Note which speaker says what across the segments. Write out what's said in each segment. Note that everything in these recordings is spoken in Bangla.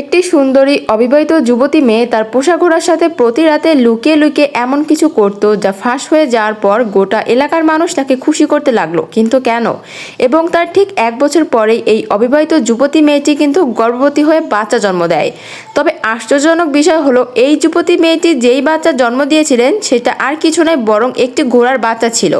Speaker 1: একটি সুন্দরী অবিবাহিত যুবতী মেয়ে তার পোষা ঘোড়ার সাথে প্রতি রাতে লুকিয়ে লুকিয়ে এমন কিছু করত যা ফাঁস হয়ে যাওয়ার পর গোটা এলাকার মানুষ তাকে খুশি করতে লাগল। কিন্তু কেন? এবং তার ঠিক এক বছর পরেই এই অবিবাহিত যুবতী মেয়েটি কিন্তু গর্ভবতী হয়ে বাচ্চা জন্ম দেয়। তবে আশ্চর্যজনক বিষয় হলো, এই যুবতী মেয়েটি যেই বাচ্চা জন্ম দিয়েছিলেন, সেটা আর কিছু নয়, বরং একটি ঘোড়ার বাচ্চা ছিল।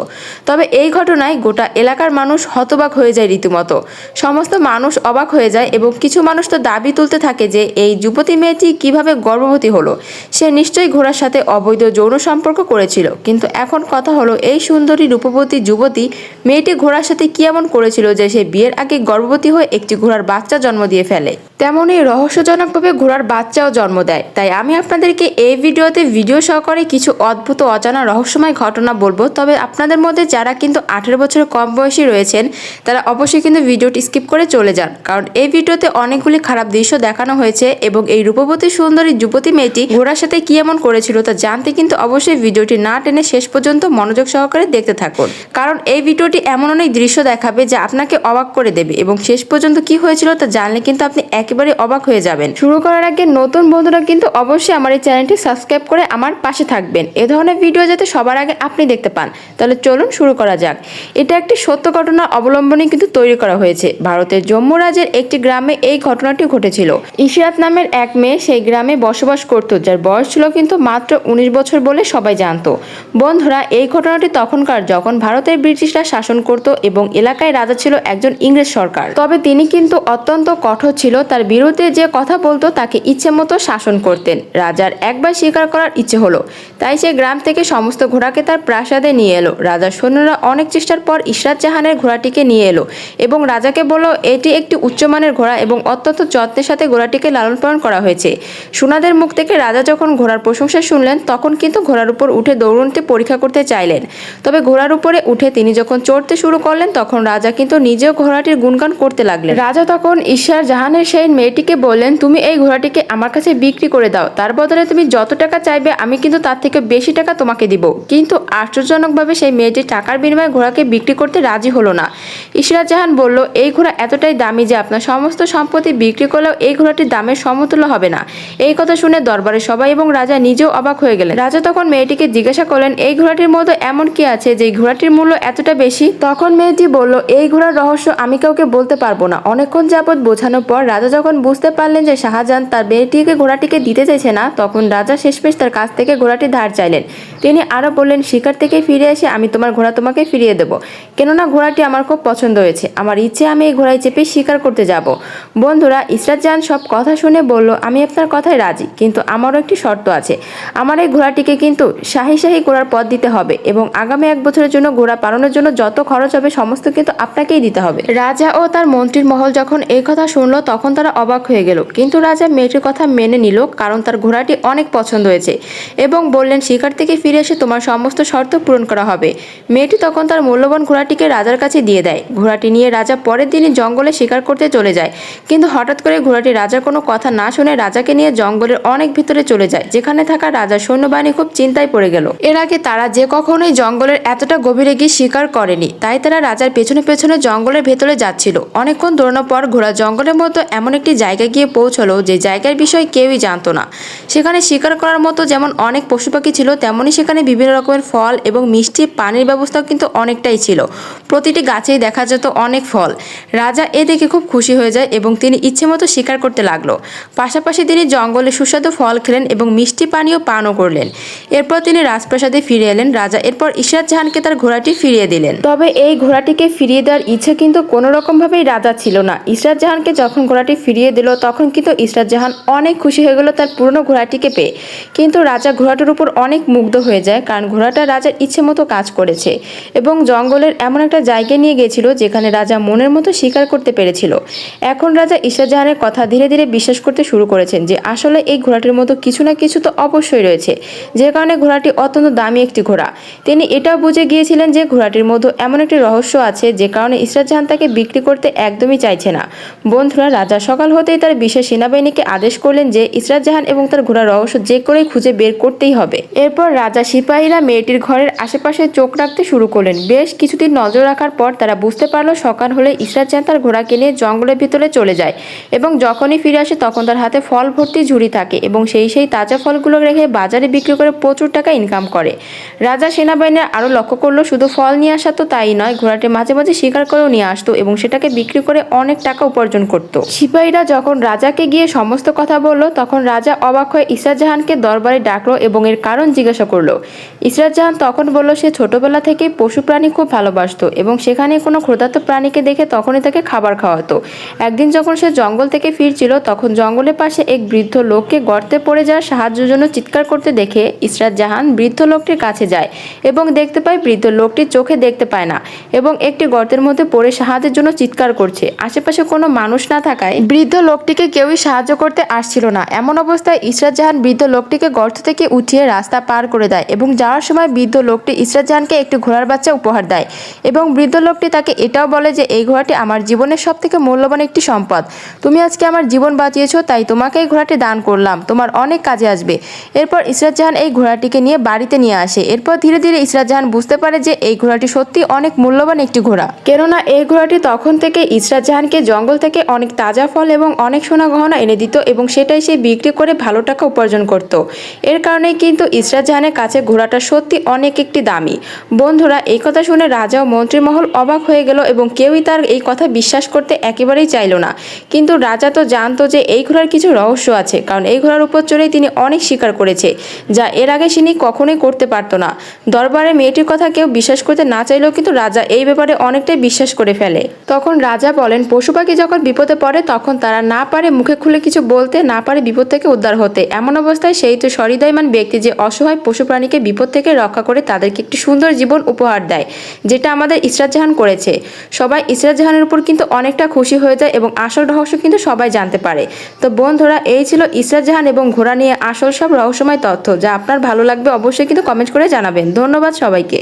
Speaker 1: তবে এই ঘটনায় গোটা এলাকার মানুষ হতবাক হয়ে যায় রীতিমতো। সমস্ত মানুষ অবাক হয়ে যায় এবং কিছু মানুষ তো দাবি তুলতে থাকে যে এই যুবতী মেয়েটি কীভাবে গর্ভবতী হলো, সে নিশ্চয়ই ঘোড়ার সাথে অবৈধ যৌন সম্পর্ক করেছিল। কিন্তু এখন কথা হলো, এই সুন্দরী রূপবতী যুবতী মেয়েটি ঘোড়ার সাথে কি এমন করেছিল যে সে বিয়ের আগে গর্ভবতী হয়ে একটি ঘোড়ার বাচ্চা জন্ম দিয়ে ফেলে? তেমনই রহস্যজনকভাবে ঘোড়ার বাচ্চাও জন্ম দেয়। তাই আমি আপনাদেরকে এই ভিডিওতে ভিডিও সহকারে কিছু অদ্ভুত অজানা রহস্যময় ঘটনা বলব। তবে আপনাদের মধ্যে যারা কিন্তু আঠেরো বছরের কম বয়সী রয়েছেন, তারা অবশ্যই কিন্তু ভিডিওটি স্কিপ করে চলে যান। কারণ এই ভিডিওতে অনেকগুলি খারাপ দৃশ্য দেখানো হয়েছে এবং এই রূপবতী সুন্দরী যুবতী মেয়েটি ঘোড়ার সাথে কি এমন করেছিল তা জানতে কিন্তু অবশ্যই ভিডিওটি না টেনে শেষ পর্যন্ত মনোযোগ সহকারে দেখতে থাকুন। কারণ এই ভিডিওটি এমন অনেক দৃশ্য দেখাবে যা আপনাকে অবাক করে দেবে এবং শেষ পর্যন্ত কি হয়েছিল তা জানলে কিন্তু আপনি একেবারে অবাক হয়ে যাবেন। শুরু করার আগে নতুন বন্ধুরা কিন্তু অবশ্যই আমার এই চ্যানেলটি সাবস্ক্রাইব করে আমার পাশে থাকবেন। এ ধরনের ভিডিও যাতে সবার আগে আপনি দেখতে পান। তাহলে চলুন শুরু করা যাক। এটা একটি সত্য ঘটনা অবলম্বনে কিন্তু তৈরি করা হয়েছে। ভারতের জম্মু রাজ্যের একটি গ্রামে এই ঘটনাটি ঘটেছিল। ইশরাত নামের এক মেয়ে সেই গ্রামে বসবাস করত, যার বয়স ছিল কিন্তু মাত্র উনিশ বছর বলে সবাই জানতো। বন্ধুরা, এই ঘটনাটি তখনকার যখন ভারতের ব্রিটিশরা শাসন করত এবং এলাকায় রাজা ছিল একজন ইংরেজ সরকার। তবে তিনি কিন্তু অত্যন্ত কঠোর ছিল তার বিরুদ্ধে যে কথা বলতো তাকে ইচ্ছে মতো শাসন করতেন। রাজার একবার স্বীকার করার ইচ্ছে হলো। তাই সে গ্রাম থেকে সমস্ত ঘোড়াকে তার প্রাসাদে নিয়ে এলো। রাজার সৈন্যরা অনেক চেষ্টার পর ইশরাত জাহানের ঘোড়াটিকে নিয়ে এলো এবং রাজাকে বলল, এটি একটি উচ্চমানের ঘোড়া এবং অত্যন্ত যত্নের সাথে ঘোড়াটিকে লালন পালন করা হয়েছে। সোনাদের মুখ থেকে রাজা যখন ঘোড়ার প্রশংসা শুনলেন, তখন কিন্তু ঘোড়ার উপর উঠে দৌড়নতে পরীক্ষা করতে চাইলেন। তবে ঘোড়ার উপরে উঠে তিনি যখন চড়তে শুরু করলেন, তখন রাজা কিন্তু নিজেও ঘোড়াটির গুণগান করতে লাগলেন। রাজা তখন ঈশ্বর জাহানের সেই মেয়েটিকে বললেন, তুমি এই ঘোড়াটিকে আমার কাছে বিক্রি করে দাও। তার বদলে তুমি যত টাকা চাইবে, আমি কিন্তু তার থেকে বেশি টাকা তোমাকে দিব। কিন্তু আশ্চর্যজনকভাবে সেই মেয়েটি টাকার বিনিময়ে ঘোড়াকে বিক্রি করতে রাজি হলো না। ইশরাত জাহান বলল, এই ঘোড়া এতটাই দামি যে আপনার সমস্ত সম্পত্তি বিক্রি করলেও এই ঘোড়াটির দামের সমতুল্য হবে না। এই কথা শুনে দরবারে সবাই এবং রাজা নিজেও অবাক হয়ে গেলেন। রাজা তখন মেয়েটিকে জিজ্ঞাসা করলেন, এই ঘোড়াটির মধ্যে এমন কি আছে যে ঘোড়াটির মূল্য এতটা বেশি? তখন মেয়েটি বলল, এই ঘোড়ার রহস্য আমি কাউকে বলতে পারব না। অনেকক্ষণ যাবৎ বোঝানোর পর রাজা যখন বুঝতে পারলেন যে শাহজাহান তার মেয়েটিকে ঘোড়াটিকে দিতে চাইছে না, তখন রাজা শেষমেশ তার কাছ থেকে ঘোড়াটি ধার চাইলেন। তিনি আরও বললেন, শিকার থেকে ফিরে এসে আমি তোমার ঘোড়া তোমাকে ফিরিয়ে দেবো। কেননা ঘোড়াটি আমার খুব পছন্দ হয়েছে। আমার ইচ্ছে, আমি এই ঘোড়ায় চেপে শিকার করতে যাব। বন্ধুরা, ইসরাত জাহান সব কথা শুনে বলল, আমি আপনার কথায় রাজি, কিন্তু আমারও একটি শর্ত আছে। আমার এই ঘোড়াটিকে কিন্তু শাহি শাহি ঘোড়ার পথ দিতে হবে এবং আগামী এক বছরের জন্য ঘোড়া পালনের জন্য যত খরচ হবে, সমস্ত কিন্তু আপনাকেই দিতে হবে। রাজা ও তার মন্ত্রীর মহল যখন এই কথা শুনলো, তখন তারা অবাক হয়ে গেল। কিন্তু রাজা মেয়েটির কথা মেনে নিল, কারণ তার ঘোড়াটি অনেক পছন্দ হয়েছে এবং বললেন, শিকার থেকে ফিরে এসে তোমার সমস্ত শর্ত পূরণ করা হবে। মেয়েটি তখন তার মূল্যবান ঘোড়াটিকে রাজার কাছে দিয়ে দেয়। ঘোড়াটি নিয়ে রাজা পরের দিনই জঙ্গলে শিকার করতে চলে যায়। কিন্তু হঠাৎ করে ঘোড়াটি রাজার কোনো কথা না শুনে রাজাকে নিয়ে জঙ্গলের অনেক ভিতরে চলে যায়, যেখানে থাকা রাজার সৈন্যবাহিনী খুব চিন্তায় পড়ে গেল। এর আগে তারা যে কখনোই জঙ্গলের এতটা গভীরে গিয়ে শিকার করেনি, তাই তারা রাজার পেছনে পেছনে জঙ্গলের ভেতরে যাচ্ছিল। অনেকক্ষণ দৌড়ানোর পর ঘোড়া জঙ্গলের মতো এমন একটি জায়গায় গিয়ে পৌঁছলো যে জায়গার বিষয়ে কেউই জানতো না। সেখানে শিকার করার মতো যেমন অনেক পশু পাখি ছিল তেমনই সেখানে বিভিন্ন রকমের ফল এবং মিষ্টি পানির ব্যবস্থাও কিন্তু অনেকটাই ছিল। প্রতিটি গাছেই দেখা যেত অনেক ফল। রাজা এ দেখে খুব খুশি হয়ে যায় এবং তিনি ইচ্ছে মতো শিকার করতে লাগল। পাশাপাশি তিনি জঙ্গলে সুস্বাদু ফল খেলেন এবং মিষ্টি পানীয় পানও করলেন। এরপর তিনি রাজপ্রাসাদে ফিরে এলেন। রাজা এরপর ইশরাত জাহানকে তার ঘোড়াটি ফিরিয়ে দিলেন। তবে এই ঘোড়াটিকে ফিরিয়ে দেওয়ার ইচ্ছে কিন্তু কোনো রকমভাবেই রাজা ছিল না। ইশরাত জাহানকে যখন ঘোড়াটি ফিরিয়ে দিল, তখন কিন্তু ইশরাত জাহান অনেক খুশি হয়ে গেল তার পুরনো ঘোড়াটিকে পেয়ে। কিন্তু রাজা ঘোড়াটার উপর অনেক মুগ্ধ হয়ে যায়, কারণ ঘোড়াটা রাজার ইচ্ছে মতো কাজ করেছে এবং জঙ্গলের এমন একটা জায়গায় নিয়ে গিয়েছিল যেখানে রাজা মনের মতো শিকার করতে পেরেছিল। এখন রাজা ইশরাত জাহানের কথা ধীরে ধীরে বিশ্বাস করতে শুরু করেছেন যে আসলে এই ঘোড়াটির মতো কিছু না কিছু তো অবশ্যই রয়েছে, যে কারণে ঘোড়াটি অত্যন্ত দামি একটি ঘোড়া। তিনি এটাও বুঝে গিয়েছিলেন যে ঘোড়াটির মধ্যে এমন একটি রহস্য আছে যে কারণে ইসরাত জাহান তাকে বিক্রি করতে একদমই চাইছে না। বন্ধুরা রাজার সকাল হতেই তার বিশেষ সেনাবাহিনীকে আদেশ করলেন যে ইসরাত জাহান এবং তার ঘোড়ার রহস্য যে করেই খুঁজে বের করতেই হবে। এরপর রাজা সিপাহীরা মেয়েটির ঘরের আশেপাশে চোখ রাখতে শুরু করলেন। বেশ কিছুদিন নজর রাখার পর তারা বুঝতে পারল সকাল হলে ইসরাত জাহান তার ঘোড়াকে নিয়ে জঙ্গলের ভিতরে চলে যায় এবং যখনই ফিরে আসে তখন তার হাতে ফল ভর্তি ঝুড়ি থাকে এবং সেই সেই তাজা ফলগুলো রেখে বাজারে বিক্রি করে প্রচুর টাকা ইনকাম করে। রাজা সেনাবাহিনীর আরও লক্ষ্য করল, শুধু ফল নিয়ে আসা তো তাই নয়, ঘোড়াটি মাঝে মাঝে শিকার করেও নিয়ে আসতো এবং সেটাকে বিক্রি করে অনেক টাকা উপার্জন করত। সিপাহীরা যখন রাজাকে গিয়ে সমস্ত কথা বলল, তখন রাজা অবাক হয়ে ইসরাত জাহানকে দরবারে ডাকলো এবং এর কারণ জিজ্ঞাসা করল। ইসরাত জাহান তখন বলল, সে ছোটবেলা থেকে পশু প্রাণী খুব ভালোবাসতো এবং সেখানে কোনো ক্ষুধার্ত প্রাণীকে দেখে তখনই তাকে খাবার খাওয়াতো। একদিন যখন সে জঙ্গল থেকে ফিরছিল, তখন জঙ্গলের পাশে এক বৃদ্ধ লোককে গর্তে পড়ে যাওয়ার সাহায্যের জন্য চিৎকার করতে দেখে ইসরাত জাহান বৃদ্ধ লোকটির কাছে যায় এবং দেখতে পায় বৃদ্ধ লোকটি চোখে দেখতে পায় না এবং একটি গর্তের মধ্যে পড়ে সাহায্যের জন্য চিৎকার করছে। আশেপাশে কোনো মানুষ না থাকায় বৃদ্ধ লোকটিকে কেউই সাহায্য করতে আসছিল না। এমন অবস্থায় ইসরাত জাহান বৃদ্ধ লোকটিকে গর্ত থেকে উঠিয়ে রাস্তা পার করে দেয় এবং যাওয়ার সময় বৃদ্ধ লোকটি ইসরাত জাহানকে একটি ঘোড়ার বাচ্চা উপহার দেয় এবং বৃদ্ধ লোকটি তাকে এটাও বলে যে, এই ঘোড়াটি আমার জীবনের সব থেকে মূল্যবান একটি সম্পদ। তুমি আজকে আমার জীবন বাঁচিয়েছো, তাই তোমাকে এই ঘোড়াটি দান করলাম। তোমার অনেক কাজে আসবে। এরপর ইসরাত জাহান এই ঘোড়াটিকে নিয়ে বাড়িতে নিয়ে আসে। এরপর ধীরে ধীরে ইসরাত জাহান বুঝতে পারে যে, এই ঘোড়াটি সত্যি অনেক মূল্যবান একটি ঘোড়া। কেননা, এই ঘোড়াটি তখন থেকে ইসরাত জাহানকে জঙ্গল থেকে অনেক তাজা ফল এবং অনেক সোনা গহনা এনে দিত এবং সেটাই সে বিক্রি করে ভালো টাকা উপার্জন করত। এর কারণেই কিন্তু ইসরাত জাহানের কাছে ঘোড়াটা সত্যি অনেক একটি দামি। বন্ধুরা, এই কথা শুনে রাজা ও মন্ত্রীমহল অবাক হয়ে গেল এবং কেউই তার এই কথা বিশ্বাস করতে একেবারেই চাইল না। কিন্তু রাজা তো জানতো যে এই ঘোড়ার কিছু রহস্য আছে, কারণ এই ঘোড়ার উপর চড়েই তিনি অনেক শিকার করেছে, যা এর আগে তিনি কখনোই করতে পারতো না। দরবারে মেয়েটির কথা কেউ বিশ্বাস করতে না চাইলেও কিন্তু রাজা এই ব্যাপারে অনেকটাই বিশ্বাস করে ফেলে। তখন রাজা বলেন, পশু পাখি যখন বিপদে পড়ে তখন তারা না পারে মুখে খুলে কিছু বলতে, না পারে বিপদ থেকে উদ্ধার হতে, এমন অবস্থায় সেই তো সহৃদয়মান ব্যক্তি যে অসহায় পশু প্রাণীকে বিপদ থেকে রক্ষা করে তাদেরকে একটি সুন্দর জীবন উপহার দেয়, যেটা আমাদের ইসরাত জাহান করেছে। সবাই ইসরাত জাহানের উপর কিন্তু অনেকটা খুশি হয়ে যায় এবং আসল রহস্য কিন্তু সবাই জানতে পারে। তো বন্ধুরা, এই ছিল ইসরাত জাহান এবং ঘোড়া নিয়ে আসল সব রহস্যময় তথ্য, যা আপনার ভালো লাগবে অবশ্যই কিন্তু কমেন্ট করে জানাবেন। ধন্যবাদ সবাইকে।